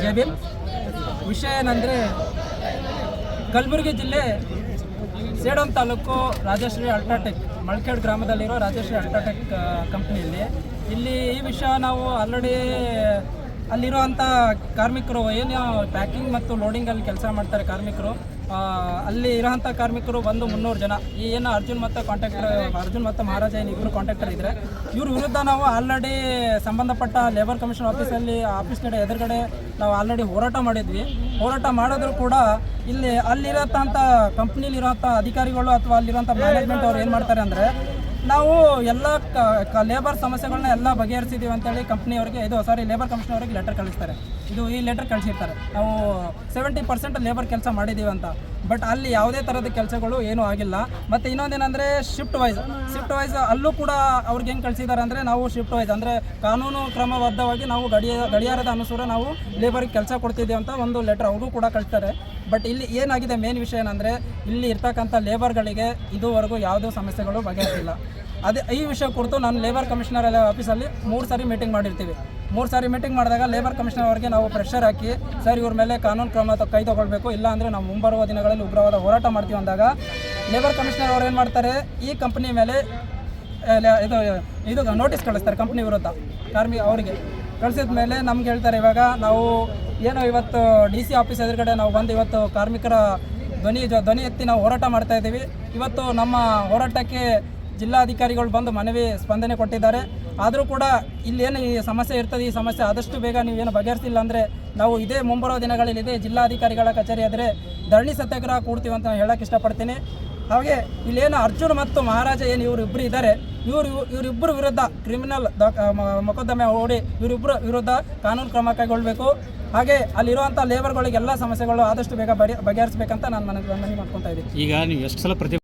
ಜೈ ಭೀಮ್ ವಿಷಯ ಏನಂದರೆ ಕಲಬುರಗಿ ಜಿಲ್ಲೆ ಸೇಡಂ ತಾಲೂಕು ರಾಜಶ್ರೀ ಅಲ್ಟ್ರಾಟೆಕ್, ಮಳ್ಕೇಡ್ ಗ್ರಾಮದಲ್ಲಿರೋ ರಾಜಶ್ರೀ ಅಲ್ಟ್ರಾಟೆಕ್ ಕಂಪ್ನಿಯಲ್ಲಿ. ಇಲ್ಲಿ ಈ ವಿಷಯ ನಾವು ಆಲ್ರೆಡಿ ಅಲ್ಲಿರುವಂಥ ಕಾರ್ಮಿಕರು, ಏನು ಪ್ಯಾಕಿಂಗ್ ಮತ್ತು ಲೋಡಿಂಗಲ್ಲಿ ಕೆಲಸ ಮಾಡ್ತಾರೆ ಕಾರ್ಮಿಕರು ಅಲ್ಲಿ ಇರೋಂಥ ಕಾರ್ಮಿಕರು ಬಂದು ಮುನ್ನೂರು ಜನ. ಈ ಏನು ಅರ್ಜುನ್ ಮತ್ತು ಕಾಂಟ್ರಾಕ್ಟರ್ ಅರ್ಜುನ್ ಮತ್ತು ಮಹಾರಾಜ ಏನು ಇಬ್ಬರು ಕಾಂಟ್ರಾಕ್ಟರ್ ಇದ್ದಾರೆ ಇವ್ರ ವಿರುದ್ಧ ನಾವು ಆಲ್ರೆಡಿ ಸಂಬಂಧಪಟ್ಟ ಲೇಬರ್ ಕಮಿಷನ್ ಆಫೀಸಲ್ಲಿ ಆಫೀಸ್ ಕಡೆ, ಎದುರುಗಡೆ ನಾವು ಆಲ್ರೆಡಿ ಹೋರಾಟ ಮಾಡಿದ್ವಿ. ಹೋರಾಟ ಮಾಡಿದ್ರು ಕೂಡ ಇಲ್ಲಿ ಅಲ್ಲಿರೋಂಥ ಕಂಪ್ನಿಲಿರೋಂಥ ಅಧಿಕಾರಿಗಳು ಅಥವಾ ಅಲ್ಲಿರೋಂಥ ಮ್ಯಾನೇಜ್ಮೆಂಟ್ ಅವ್ರು ಏನು ಮಾಡ್ತಾರೆ ಅಂದರೆ ನಾವು ಎಲ್ಲ ಲೇಬರ್ ಸಮಸ್ಯೆಗಳನ್ನ ಎಲ್ಲ ಬಗೆಹರಿಸಿದ್ದೀವಿ ಅಂತೇಳಿ ಕಂಪ್ನಿಯವ್ರಿಗೆ ಇದು ಸಾರಿ ಲೇಬರ್ ಕಮಿಷನ್ ಅವ್ರಿಗೆ ಲೆಟರ್ ಕಳಿಸ್ತಾರೆ. ಇದು ಈ ಲೆಟರ್ ಕಳಿಸಿರ್ತಾರೆ. ನಾವು ಸೆವೆಂಟಿ ಪರ್ಸೆಂಟ್ ಲೇಬರ್ ಕೆಲಸ ಮಾಡಿದ್ದೀವಿ ಅಂತ. ಬಟ್ ಅಲ್ಲಿ ಯಾವುದೇ ಥರದ ಕೆಲಸಗಳು ಏನೂ ಆಗಿಲ್ಲ. ಮತ್ತು ಇನ್ನೊಂದೇನಂದರೆ ಶಿಫ್ಟ್ ವೈಸ್ ಶಿಫ್ಟ್ ವೈಸ್ ಅಲ್ಲೂ ಕೂಡ ಅವ್ರಿಗೆ ಹೆಂಗೆ ಕಳಿಸಿದ್ದಾರೆ ಅಂದರೆ ನಾವು ಶಿಫ್ಟ್ ವೈಸ್ ಅಂದರೆ ಕಾನೂನು ಕ್ರಮಬದ್ಧವಾಗಿ ನಾವು ಗಡಿಯ, ಗಡಿಯಾರದ ಅನುಸಾರ ನಾವು ಲೇಬರ್ಗೆ ಕೆಲಸ ಕೊಡ್ತಿದ್ದೀವಿ ಅಂತ ಒಂದು ಲೆಟರ್ ಅವರು ಕೂಡ ಕಳಿಸ್ತಾರೆ. ಬಟ್ ಇಲ್ಲಿ ಏನಾಗಿದೆ ಮೇನ್ ವಿಷಯ ಏನಂದರೆ, ಇಲ್ಲಿ ಇರ್ತಕ್ಕಂಥ ಲೇಬರ್ಗಳಿಗೆ ಇದುವರೆಗೂ ಯಾವುದೂ ಸಮಸ್ಯೆಗಳು ಬಗೆಹರಿಸಿಲ್ಲ ಅದೇ ಈ ವಿಷಯ ಕುರಿತು ನಾನು ಲೇಬರ್ ಕಮಿಷನರ್ ಆಫೀಸಲ್ಲಿ ಮೂರು ಸಾರಿ ಮೀಟಿಂಗ್ ಮಾಡಿರ್ತೀವಿ. ಮೂರು ಸಾರಿ ಮೀಟಿಂಗ್ ಮಾಡಿದಾಗ ಲೇಬರ್ ಕಮಿಷನರ್ ಅವರಿಗೆ ನಾವು ಪ್ರೆಷರ್ ಹಾಕಿ, ಸರ್, ಇವ್ರ ಮೇಲೆ ಕಾನೂನು ಕ್ರಮ ಕೈ ತಗೊಳ್ಬೇಕು. ಇಲ್ಲ ಅಂದರೆ ನಾವು ಮುಂಬರುವ ದಿನಗಳಲ್ಲಿ ಉಗ್ರವಾದ ಹೋರಾಟ ಮಾಡ್ತೀವಿ ಅಂದಾಗ ಲೇಬರ್ ಕಮಿಷನರ್ ಅವ್ರು ಏನು ಮಾಡ್ತಾರೆ, ಈ ಕಂಪ್ನಿ ಮೇಲೆ ಇದು ಇದು ನೋಟಿಸ್ ಕಳಿಸ್ತಾರೆ ಕಂಪ್ನಿ ವಿರುದ್ಧ. ಕಾರ್ಮಿ ಅವರಿಗೆ. ಕಳಿಸಿದ ಮೇಲೆ ನಮ್ಗೆ ಹೇಳ್ತಾರೆ, ಇವಾಗ ನಾವು ಏನೋ ಇವತ್ತು ಡಿ ಸಿ ಆಫೀಸ್ ಎದುರುಗಡೆ ನಾವು ಬಂದು ಇವತ್ತು ಕಾರ್ಮಿಕರ ಧ್ವನಿ ಧ್ವನಿ ಎತ್ತಿ ನಾವು ಹೋರಾಟ ಮಾಡ್ತಾ ಇದ್ದೀವಿ. ಇವತ್ತು ನಮ್ಮ ಹೋರಾಟಕ್ಕೆ ಜಿಲ್ಲಾಧಿಕಾರಿಗಳು ಬಂದು ಮನವಿ, ಸ್ಪಂದನೆ ಕೊಟ್ಟಿದ್ದಾರೆ. ಆದರೂ ಕೂಡ ಇಲ್ಲೇನು ಈ ಸಮಸ್ಯೆ ಇರ್ತದೆ, ಈ ಸಮಸ್ಯೆ ಆದಷ್ಟು ಬೇಗ ನೀವೇನು ಬಗೆಹರಿಸಿಲ್ಲ ಅಂದರೆ ನಾವು ಇದೇ ಮುಂಬರುವ ದಿನಗಳಲ್ಲಿ ಇದೇ ಜಿಲ್ಲಾಧಿಕಾರಿಗಳ ಕಚೇರಿ ಆದರೆ ಧರಣಿ ಸತ್ಯಾಗ್ರಹ ಕೂಡ್ತೀವಿ ಅಂತ ನಾನು ಹೇಳಕ್ಕೆ ಇಷ್ಟಪಡ್ತೀನಿ. ಹಾಗೆ ಇಲ್ಲೇನು ಅರ್ಜುನ್ ಮತ್ತು ಮಹಾರಾಜ ಏನು ಇವರು ಇಬ್ಬರು ಇದ್ದಾರೆ. ಇವರು ಇವರಿಬ್ಬರ ವಿರುದ್ಧ ಕ್ರಿಮಿನಲ್ ಮೊಕದ್ದಮೆ ಓಡಿ ಇವರಿಬ್ಬರ ವಿರುದ್ಧ ಕಾನೂನು ಕ್ರಮ ಕೈಗೊಳ್ಳಬೇಕು. ಹಾಗೆ ಅಲ್ಲಿರುವಂಥ ಲೇಬರ್ಗಳಿಗೆಲ್ಲ ಸಮಸ್ಯೆಗಳು ಆದಷ್ಟು ಬೇಗ ಬಗೆ ಬಗೆಹರಿಸಬೇಕಂತ ನಾನು ಮನವಿ ಮನವಿ ಮಾಡ್ಕೊತಾ ಇದ್ದೀನಿ. ಈಗ ನೀವು ಎಷ್ಟು ಸಲ ಪ್ರತಿ